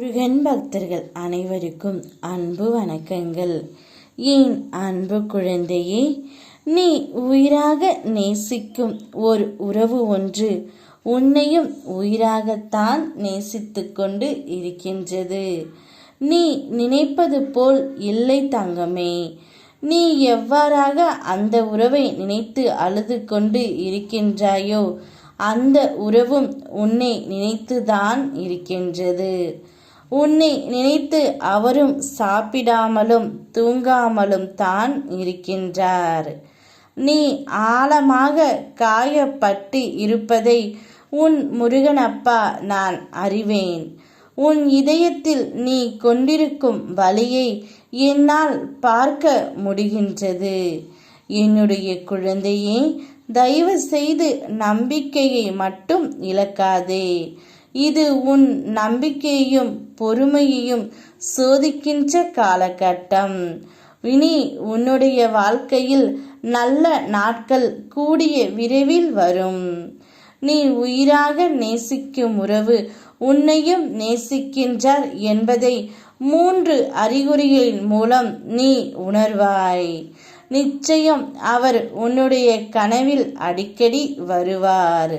முருகன் பக்தர்கள் அனைவருக்கும் அன்பு வணக்கங்கள். ஏன் அன்பு குழந்தையே நீ உயிராக நேசிக்கும் ஒரு உறவு ஒன்று உன்னையும் உயிராகத்தான் நேசித்து கொண்டு இருக்கின்றது. நீ நினைப்பது போல் இல்லை தங்கமே. நீ எவ்வாறாக அந்த உறவை நினைத்து அழுது கொண்டு இருக்கின்றாயோ அந்த உறவும் உன்னை நினைத்துதான் இருக்கின்றது. உன்னை நினைத்து அவரும் சாப்பிடாமலும் தூங்காமலும் தான் இருக்கின்றார். நீ ஆழமாக காயப்பட்டு இருப்பதை உன் முருகனப்பா நான் அறிவேன். உன் இதயத்தில் நீ கொண்டிருக்கும் வழியை என்னால் பார்க்க முடிகின்றது. என்னுடைய குழந்தையே தயவு செய்து நம்பிக்கையை மட்டும் இழக்காதே. இது உன் நம்பிக்கையையும் பொறுமையையும் சோதிக்கின்ற காலகட்டம். இனி உன்னுடைய வாழ்க்கையில் நல்ல நாட்கள் கூடிய விரைவில் வரும். நீ உயிராக நேசிக்கும் உறவு உன்னையும் நேசிக்கின்றார் என்பதை மூன்று அறிகுறிகளின் மூலம் நீ உணர்வாய். நிச்சயம் அவர் உன்னுடைய கனவில் அடிக்கடி வருவார்.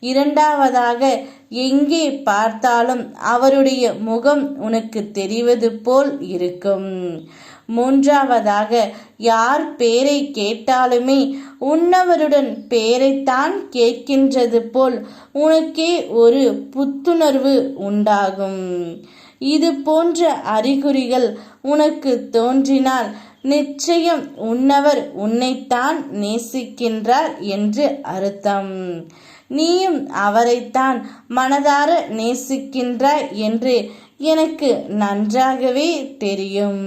இரண்டாவதாக எங்கே பார்த்தாலும் அவருடைய முகம் உனக்கு தெரிவது போல் இருக்கும். மூன்றாவதாக யார் பேரை கேட்டாலுமே உன்னவருடன் பேரைத்தான் கேட்கின்றது போல் உனக்கே ஒரு புத்துணர்வு உண்டாகும். இது போன்ற அறிகுறிகள் உனக்கு தோன்றினால் நிச்சயம் உன்னவர் உன்னைத்தான் நேசிக்கின்றார் என்று அர்த்தம். நீயும் அவரைத்தான் மனதார நேசிக்கின்றாய் என்று எனக்கு நன்றாகவே தெரியும்.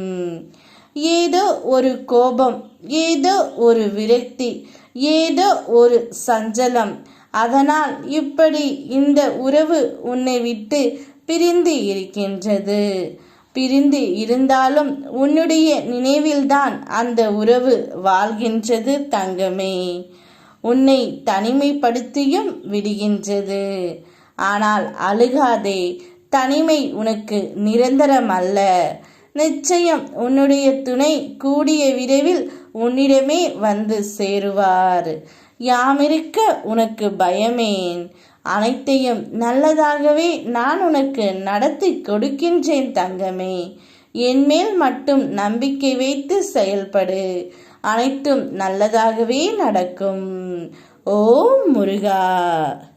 ஏதோ ஒரு கோபம் ஏதோ ஒரு விரக்தி ஏதோ ஒரு சஞ்சலம். அதனால் இப்படி இந்த உறவு உன்னை விட்டு பிரிந்து இருக்கின்றது. பிரிந்து இருந்தாலும் உன்னுடைய நினைவில்தான் அந்த உறவு வாழ்கின்றது தங்கமே. உன்னை தனிமைப்படுத்தியும் விடுகின்றது. ஆனால் அழுகாதே தனிமை உனக்கு நிரந்தரம் அல்ல நிச்சயம் உன்னுடைய துணை கூடிய விரைவில் உன்னிடமே வந்து சேருவார். யாமிருக்க உனக்கு பயமேன். அனைத்தையும் நல்லதாகவே நான் உனக்கு நடத்தி கொடுக்கின்றேன் தங்கமே. என்மேல் மட்டும் நம்பிக்கை வைத்து செயல்படு. அனைத்தும் நல்லதாகவே நடக்கும். ஓம் முருகா.